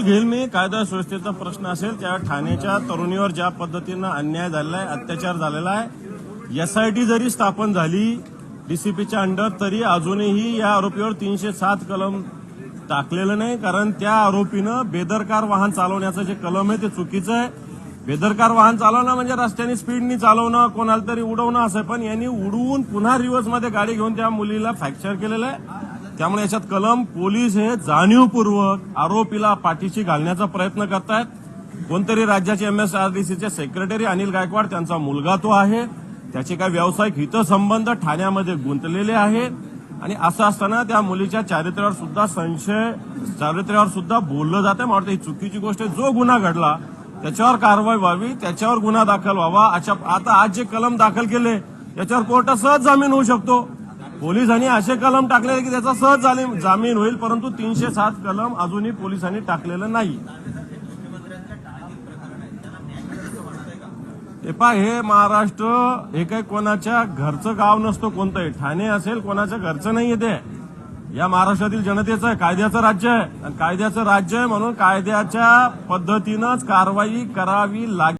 घेईल मी कायदा सुव्यवस्थेचा प्रश्न असेल त्या ठाण्याच्या तरुणीवर ज्या पद्धतीनं अन्याय झालेला आहे अत्याचार झालेला आहे एसआयटी जरी स्थापन झाली डीसीपीच्या अंडर तरी अजूनही या आरोपीवर तीनशे सात कलम टाकलेलं नाही कारण त्या आरोपीनं बेदरकार वाहन चालवण्याचं जे कलम आहे ते चुकीचं आहे. बेदरकार वाहन चालवणं म्हणजे रस्त्याने स्पीडनी चालवणं कोणाला तरी उडवणं असं पण यांनी उडवून पुन्हा रिव्हर्समध्ये गाडी घेऊन त्या मुलीला फ्रॅक्चर केलेलं आहे. त्यामुळे याच्यात कलम पोलीस हे जाणीवपूर्वक आरोपीला पाठीशी घालण्याचा प्रयत्न करतायत. कोणतरी राज्याचे एमएसआरडीसीचे सेक्रेटरी अनिल गायकवाड त्यांचा मुलगा तो आहे. त्याचे काही व्यावसायिक हितसंबंध ठाण्यामध्ये गुंतलेले आहे. आणि असं असताना त्या मुलीच्या चारित्र्यावर सुद्धा संशय चारित्र्यावर सुद्धा बोललं जातं मला वाटतं ही चुकीची गोष्ट जो गुन्हा घडला त्याच्यावर कारवाई व्हावी त्याच्यावर गुन्हा दाखल व्हावा. अशा आता आज जे कलम दाखल केले याच्यावर कोर्टात सहज जामीन होऊ शकतो. पोलिसांनी असे कलम टाकले की त्याचा सहज जामीन- जामीन होईल परंतु तीनशे सात कलम अजूनही पोलिसांनी टाकलेलं नाही. हे हे महाराष्ट्र हे काही कोणाच्या घरचं गाव नसतं कोणतंही. ठाणे असेल कोणाच्या घरचं नाही ते. या महाराष्ट्रातील जनतेचं आहे कायद्याचं राज्य आहे. आणि कायद्याचं राज्य आहे म्हणून कायद्याच्या पद्धतीनंच कारवाई करावी लागेल